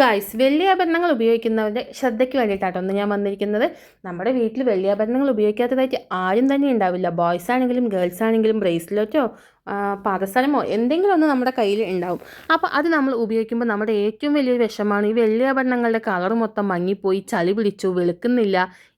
Guys വെള്ളിയാഭരണങ്ങൾ ഉപയോഗിക്കുന്നവരുടെ ശ്രദ്ധയ്ക്ക് വേണ്ടിയിട്ടാണ് ഒന്ന് ഞാൻ വന്നിരിക്കുന്നത്. നമ്മുടെ വീട്ടിൽ വെള്ളിയാഭരണങ്ങൾ ഉപയോഗിക്കാത്തതായിട്ട് ആരും തന്നെ ഉണ്ടാവില്ല. ബോയ്സ് ആണെങ്കിലും ഗേൾസ് ആണെങ്കിലും ബ്രേസ്ലെറ്റോ പാദസരമോ എന്തെങ്കിലും ഒന്ന് നമ്മുടെ കയ്യിൽ ഉണ്ടാവും. അപ്പോൾ അത് നമ്മൾ ഉപയോഗിക്കുമ്പോൾ നമ്മുടെ ഏറ്റവും വലിയൊരു വിഷമാണ് ഈ വലിയ വെള്ളിയാഭരണങ്ങളുടെ കളർ മൊത്തം മങ്ങിപ്പോയി ചളി പിടിച്ചു വെളുക്കുന്നില്ല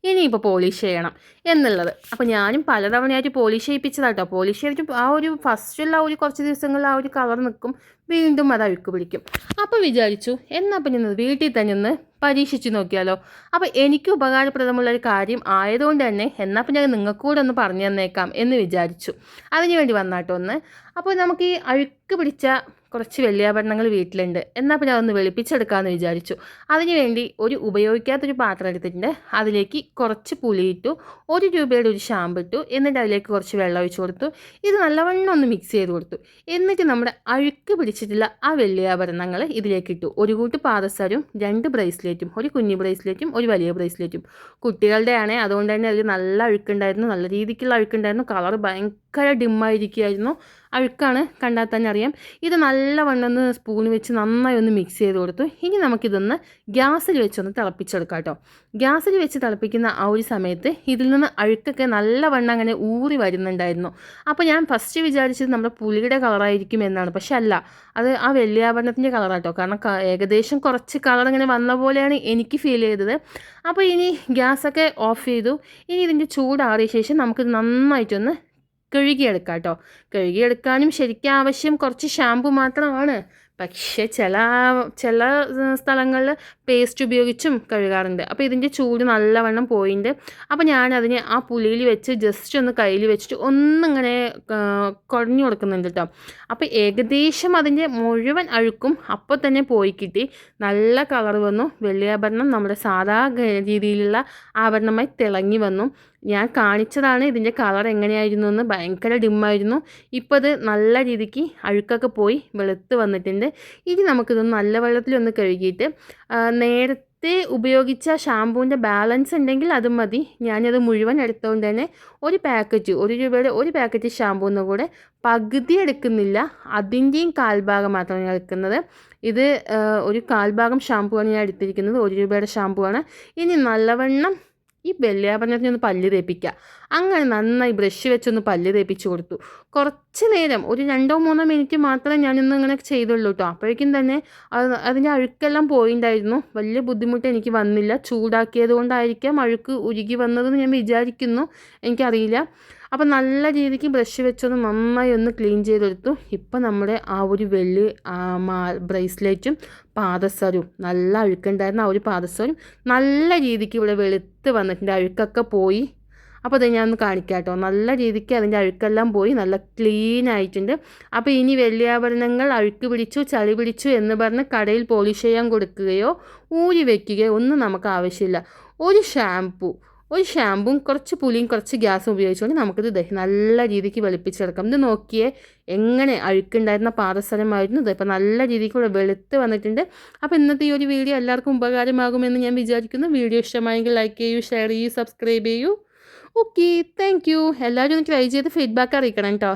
ഇനിയിപ്പോൾ പോളിഷ് ചെയ്യണം എന്നുള്ളത്. അപ്പോൾ ഞാനും പലതവണയായിട്ട് പോളിഷ് ചെയ്യിപ്പിച്ചതാട്ടോ പോളിഷ് ചെയ്തിട്ട് ആ ഒരു ഫസ്റ്റുള്ള ആ ഒരു കുറച്ച് ദിവസങ്ങളിൽ ആ ഒരു കളർ നിൽക്കും. വീണ്ടും അത് അഴുക്ക് പിടിക്കും. അപ്പോൾ വിചാരിച്ചു എന്നാൽ പിന്നെ വീട്ടിൽ തന്നെ ഒന്ന് പരീക്ഷിച്ച് നോക്കിയാലോ അപ്പോൾ എനിക്ക് ഉപകാരപ്രദമുള്ള ഒരു കാര്യം ആയതുകൊണ്ട് തന്നെ എന്നാൽ പിന്നെ അത് നിങ്ങൾക്കൂടെ ഒന്ന് പറഞ്ഞു തന്നേക്കാം എന്ന് വിചാരിച്ചു. അതിനുവേണ്ടി വന്നാട്ടോ ഒന്ന് അപ്പോൾ നമുക്ക് ഈ അഴുക്ക് പിടിച്ച കുറച്ച് വെള്ളിയാഭരണങ്ങൾ വീട്ടിലുണ്ട്. എന്നാൽ പിന്നെ അതൊന്ന് വെളുപ്പിച്ചെടുക്കാമെന്ന് വിചാരിച്ചു. അതിനുവേണ്ടി ഒരു ഉപയോഗിക്കാത്തൊരു പാത്രം എടുത്തിട്ടുണ്ട്. അതിലേക്ക് കുറച്ച് പുളിയിട്ടു ഒരു രൂപയുടെ ഒരു ഷാമ്പു ഇട്ടു എന്നിട്ട് അതിലേക്ക് കുറച്ച് വെള്ളം ഒഴിച്ചു കൊടുത്തു. ഇത് നല്ലവണ്ണം ഒന്ന് മിക്സ് ചെയ്ത് കൊടുത്തു. എന്നിട്ട് നമ്മുടെ അഴുക്ക് പിടിച്ചിട്ടുള്ള ആ വെള്ളിയാഭരണങ്ങൾ ഇതിലേക്ക് ഇട്ടു. ഒരു കൂട്ട് പാദസരവും രണ്ട് ബ്രേസ്ലെറ്റും ഒരു കുഞ്ഞു ബ്രേസ്ലെറ്റും ഒരു വലിയ ബ്രേസ്ലെറ്റും. കുട്ടികളുടെ ആണ് അതുകൊണ്ട് തന്നെ അതിൽ നല്ല അഴുക്കുണ്ടായിരുന്നു. നല്ല രീതിക്കുള്ള അഴുക്കുണ്ടായിരുന്നു. കളർ ഭയങ്കര ഡിമ്മായിരിക്കുമായിരുന്നു അഴുക്കാണ് കണ്ടാൽ തന്നെ അറിയാം. ഇത് നല്ലവണ്ണം ഒന്ന് സ്പൂൺ വെച്ച് നന്നായി ഒന്ന് മിക്സ് ചെയ്ത് കൊടുത്തു. ഇനി നമുക്കിതൊന്ന് ഗ്യാസിൽ വെച്ചൊന്ന് തിളപ്പിച്ചെടുക്കാം കേട്ടോ. ഗ്യാസിൽ വെച്ച് തിളപ്പിക്കുന്ന ആ ഒരു സമയത്ത് ഇതിൽ നിന്ന് അഴുക്കൊക്കെ നല്ലവണ്ണം അങ്ങനെ ഊറി വരുന്നുണ്ടായിരുന്നു. അപ്പോൾ ഞാൻ ഫസ്റ്റ് വിചാരിച്ചത് നമ്മുടെ പുലിയുടെ കളറായിരിക്കും എന്നാണ്. പക്ഷെ അല്ല അത് ആ വെള്ളിയാഭരണത്തിന്റെ കളറാട്ടോ കാരണം ഏകദേശം കുറച്ച് കളർ ഇങ്ങനെ വന്ന പോലെയാണ് എനിക്ക് ഫീൽ ചെയ്തത്. അപ്പോൾ ഇനി ഗ്യാസൊക്കെ ഓഫ് ചെയ്തു. ഇനി ഇതിന്റെ ചൂടാറിയ ശേഷം നമുക്കിത് നന്നായിട്ടൊന്ന് കഴുകിയെടുക്കാം കേട്ടോ കഴുകിയെടുക്കാനും ശരിക്കും ആവശ്യം കുറച്ച് ഷാമ്പു മാത്രമാണ്. പക്ഷേ ചില ചില സ്ഥലങ്ങളിൽ പേസ്റ്റ് ഉപയോഗിച്ചും കഴുകാറുണ്ട്. അപ്പോൾ ഇതിന്റെ ചൂട് നല്ലവണ്ണം പോയിട്ടുണ്ട് അപ്പോൾ ഞാനതിനെ ആ പുളിയിൽ വെച്ച് ജസ്റ്റ് ഒന്ന് കയ്യിൽ വെച്ചിട്ട് ഒന്നിങ്ങനെ കുഴഞ്ഞു കൊടുക്കുന്നുണ്ട് കേട്ടോ അപ്പോൾ ഏകദേശം അതിന്റെ മുഴുവൻ അഴുക്കും അപ്പോൾ തന്നെ പോയി കിട്ടി. നല്ല കളർ വന്നു. വെള്ളിയാഭരണം നമ്മുടെ സാധാ രീതിയിലുള്ള ആഭരണമായി തിളങ്ങി വന്നു. ഞാൻ കാണിച്ചതാണ് ഇതിന്റെ കളർ എങ്ങനെയായിരുന്നു എന്ന്. ഭയങ്കര ഡിമ്മായിരുന്നു. ഇപ്പോൾ അത് നല്ല രീതിക്ക് അഴുക്കൊക്കെ പോയി വെളുത്ത് വന്നിട്ടുണ്ട്. ഇനി നമുക്കിതൊന്ന് നല്ല വെള്ളത്തിലൊന്ന് കഴുകിയിട്ട് നേരത്തെ ഉപയോഗിച്ച ഷാമ്പൂവിന്റെ ബാലൻസ് ഉണ്ടെങ്കിൽ അതും മതി. ഞാനത് മുഴുവൻ എടുത്തുകൊണ്ട് തന്നെ ഒരു പാക്കറ്റ് ഒരു രൂപയുടെ ഒരു പാക്കറ്റ് ഷാമ്പൂന്ന് കൂടെ പകുതി എടുക്കുന്നില്ല. അതിന്റെയും കാൽഭാഗം മാത്രമാണ് ഞാൻ എടുക്കുന്നത്. ഇത് ഒരു കാൽഭാഗം ആണ് ഞാൻ എടുത്തിരിക്കുന്നത്. ഒരു രൂപയുടെ ആണ് ഇനി നല്ലവണ്ണം ഈ വെള്ളിയാഭരണത്തിന് ഒന്ന് പല്ല് തേപ്പിക്കുക അങ്ങനെ നന്നായി ബ്രഷ് വെച്ചൊന്ന് പല്ല് തേപ്പിച്ച് കൊടുത്തു. കുറച്ച് നേരം ഒരു രണ്ടോ മൂന്നോ മിനിറ്റ് മാത്രമേ ഞാനിന്ന് ഇങ്ങനെ ചെയ്തുള്ളൂ കേട്ടോ അപ്പോഴേക്കും തന്നെ അത് അതിന്റെ അഴുക്കെല്ലാം പോയിണ്ടായിരുന്നു. വലിയ ബുദ്ധിമുട്ട് എനിക്ക് വന്നില്ല. ചൂടാക്കിയത് കൊണ്ടായിരിക്കാം അഴുക്ക് ഉരുകി വന്നതെന്ന് ഞാൻ വിചാരിക്കുന്നു. എനിക്കറിയില്ല. അപ്പോൾ നല്ല രീതിക്ക് ബ്രഷ് വെച്ചൊന്ന് നന്നായി ഒന്ന് ക്ലീൻ ചെയ്തെടുത്തു. ഇപ്പം നമ്മുടെ ആ ഒരു വെള്ളി ബ്രേസ്ലെറ്റും പാദസരവും നല്ല അഴുക്കുണ്ടായിരുന്ന ആ ഒരു പാദസരവും നല്ല രീതിക്ക് ഇവിടെ വെളുത്ത് വന്നിട്ടുണ്ട്. അഴുക്കൊക്കെ പോയി. അപ്പോൾ അത് ഞാൻ ഒന്ന് കാണിക്കാം കേട്ടോ നല്ല രീതിക്ക് അതിന്റെ അഴുക്കെല്ലാം പോയി. നല്ല ക്ലീൻ ആയിട്ടുണ്ട്. അപ്പോൾ ഇനി വെള്ളിയാഭരണങ്ങൾ അഴുക്ക് പിടിച്ചു ചളി പിടിച്ചു എന്ന് പറഞ്ഞ് കടയിൽ പോളിഷ് ചെയ്യാൻ കൊടുക്കുകയോ ഊരി വയ്ക്കുകയോ ഒന്നും നമുക്ക് ആവശ്യമില്ല. ഒരു ഷാംപൂ ഒരു ഷാമ്പും കുറച്ച് പുലിയും കുറച്ച് ഗ്യാസും ഉപയോഗിച്ചുകൊണ്ട് നമുക്കിത് നല്ല രീതിക്ക് വെളുപ്പിച്ചെടുക്കാം. ഇത് നോക്കിയേ എങ്ങനെ അഴുക്കുണ്ടായിരുന്ന പാദസ്ഥലമായിരുന്നു ഇത് ഇപ്പോൾ നല്ല രീതിക്ക് ഇവിടെ വെളുത്ത് വന്നിട്ടുണ്ട്. അപ്പോൾ ഇന്നത്തെ ഈ ഒരു വീഡിയോ എല്ലാവർക്കും ഉപകാരമാകുമെന്ന് ഞാൻ വിചാരിക്കുന്നു. വീഡിയോ ഇഷ്ടമായെങ്കിൽ ലൈക്ക് ചെയ്യൂ ഷെയർ ചെയ്യൂ സബ്സ്ക്രൈബ് ചെയ്യൂ. ഓക്കെ താങ്ക് യു എല്ലാവരും ഒന്ന് ട്രൈ ചെയ്ത് ഫീഡ്ബാക്ക് അറിയിക്കണം കേട്ടോ.